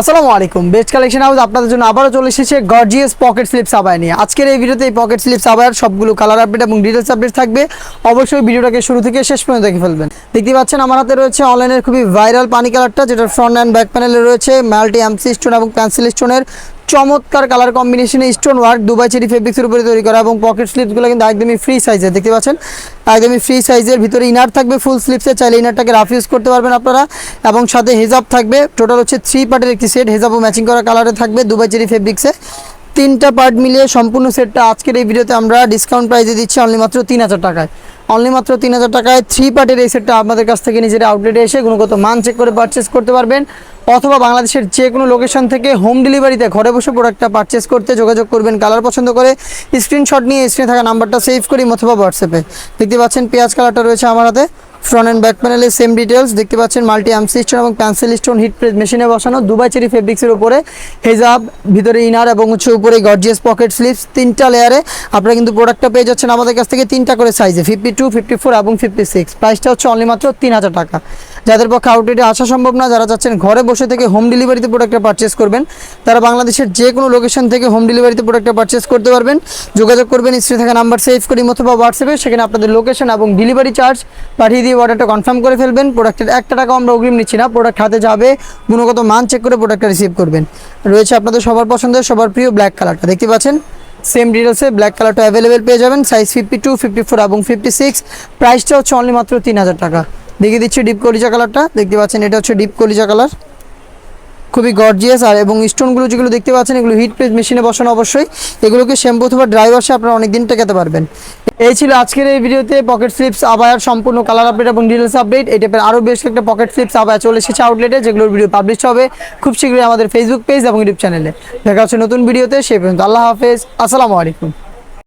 আসসালামু আলাইকুম। Best collection house আপনাদের জন্য আবারও চলে এসেছে গর্জিয়াস পকেট স্লিপস আবায় নিয়ে। আজকের এই ভিডিওতে এই পকেট স্লিপস আবায়ের সবগুলো কালার আপডেট এবং ডিটেলস আপডেট থাকবে। অবশ্যই ভিডিওটাকে শুরু থেকে শেষ পর্যন্ত দেখে ফেলবেন। দেখতে পাচ্ছেন আমার হাতে রয়েছে অনলাইনের খুবই ভাইরাল পানি কালারটা যেটার ফ্রন্ট অ্যান্ড ব্যাক প্যানেলে রয়েছে মাল্টি এমসি স্টোন এবং পেন্সিল স্টোনের চমৎকার কালার কম্বিনেশনে স্টোন ওয়ার্ক দুবাই চেরি ফেব্রিক্সের উপরে তৈরি করা এবং পকেট স্লিপসগুলো কিন্তু একদমই ফ্রি সাইজের দেখতে পাচ্ছেন? একদমই ফ্রি সাইজের ভিতরে ইনার থাকবে ফুল স্লিপসে চাইলে ইনারটাকে রাফ ইউজ করতে পারবেন আপনারা। এবং সাথে হেজাব থাকবে। টোটাল হচ্ছে থ্রি পার্টের একটি সেট হেজাবও ম্যাচিং করা কালারে থাকবে দুবাই চেরি ফেব্রিক্সে তিনটা পার্ট মিলিয়ে সম্পূর্ণ সেটটা আজকের এই ভিডিওতে আমরা ডিসকাউন্ট প্রাইসে দিচ্ছি অনলি মাত্র তিন হাজার টাকায়। অনলি মাত্র তিন হাজার টাকায় থ্রি পার্টের এই সেটটা আপনাদের কাছ থেকে নিজের আউটলেটে এসে গুণগত মান চেক করে পারচেস করতে পারবেন। অথবা বাংলাদেশের যে কোনো লোকেশন থেকে হোম ডেলিভারিতে ঘরে বসে প্রোডাক্টটা পারচেস করতে যোগাযোগ করবেন কালার পছন্দ করে। স্ক্রিনশট নিয়ে স্ক্রিনে থাকা নাম্বারটা সেভ করি অথবা হোয়াটসঅ্যাপে দেখতে পাচ্ছেন পেঁয়াজ কালারটা রয়েছে আমার হাতে। ফ্রন্ট অ্যান্ড ব্যাক প্যানেলে সেম ডিটেলস দেখতে পাচ্ছেন মাল্টি অ্যামসি স্টোন এবং পেন্সিল স্টোন হিট প্রেস মেশিনে বসানো। দুবাই চেরি ফেব্রিক্সের উপরে হেজাব ভিতরে ইনার এবং হচ্ছে উপরে গর্জিয়াস পকেট স্লিপস তিনটা লেয়ারে আপনারা কিন্তু প্রোডাক্টটা পেয়ে যাচ্ছেন। আমাদের কাছ থেকে তিনটা করে সাইজে ফিফটি টু ফিফটি ফোর এবং ফিফটি সিক্স প্রাইসটা হচ্ছে অনলি মাত্র তিন হাজার টাকা। যাদের পক্ষে আউটলেটে আসা সম্ভব না, যারা চাচ্ছেন ঘরে বসে থেকে হোম ডেলিভারিতে প্রোডাক্টটা পারচেস করবেন, তারা বাংলাদেশের যে কোনো লোকেশন থেকে হোম ডেলিভারিতে প্রোডাক্টটা পারচেস করতে পারবেন। যোগাযোগ করবেন, স্ক্রিনে থাকা নাম্বার সেভ করি অথবা হোয়াটসঅ্যাপে সেখানে আপনাদের লোকেশন এবং ডেলিভারি চার্জ পাঠিয়ে দিয়ে অর্ডারটা কনফার্ম করে ফেলবেন। প্রোডাক্টের একটা টাকা আমরা অগ্রিম নিচ্ছি না প্রোডাক্ট হাতে যাবে, গুণগত মান চেক করে প্রোডাক্টটা রিসিভ করবেন। রয়েছে আপনাদের সবার পছন্দের, সবার প্রিয় ব্ল্যাক কালারটা দেখতে পাচ্ছেন? সেম ডিটেলসে ব্ল্যাক কালারটা অ্যাভেলেবেল পেয়ে যাবেন। Size fifty two fifty four এবং ফিফটি সিক্স প্রাইসটা হচ্ছে অনলি মাত্র তিন হাজার টাকা। দেখিয়ে দিচ্ছি ডিপ কলিজা কালারটা। দেখতে পাচ্ছেন, এটা হচ্ছে ডিপ কলিজা কালার। খুবই গর্জিয়াস আর এবং স্টোনগুলো যেগুলো দেখতে পাচ্ছেন, এগুলো হিট প্রেস মেশিনে বসানো অবশ্যই। এগুলোকে শ্যাম্পু অথবা ড্রাই ওয়াশে আপনারা অনেক দিন টেকাতে পারবেন। এই ছিল আজকের এই ভিডিওতে পকেট স্লিপস আবায়ার, সম্পূর্ণ কালার আপডেট এবং ডিটেলস আপডেট এই টাইপের আরও বেশ একটা পকেট স্লিপস আবায়া চলে এসেছে আউটলেটে যেগুলোর ভিডিও পাবলিশ হবে খুব শীঘ্রই আমাদের ফেসবুক পেজ এবং ইউটিউব চ্যানেলে দেখা হচ্ছে নতুন ভিডিওতে সে পর্যন্ত আল্লাহ হাফেজ, আসসালামু আলাইকুম।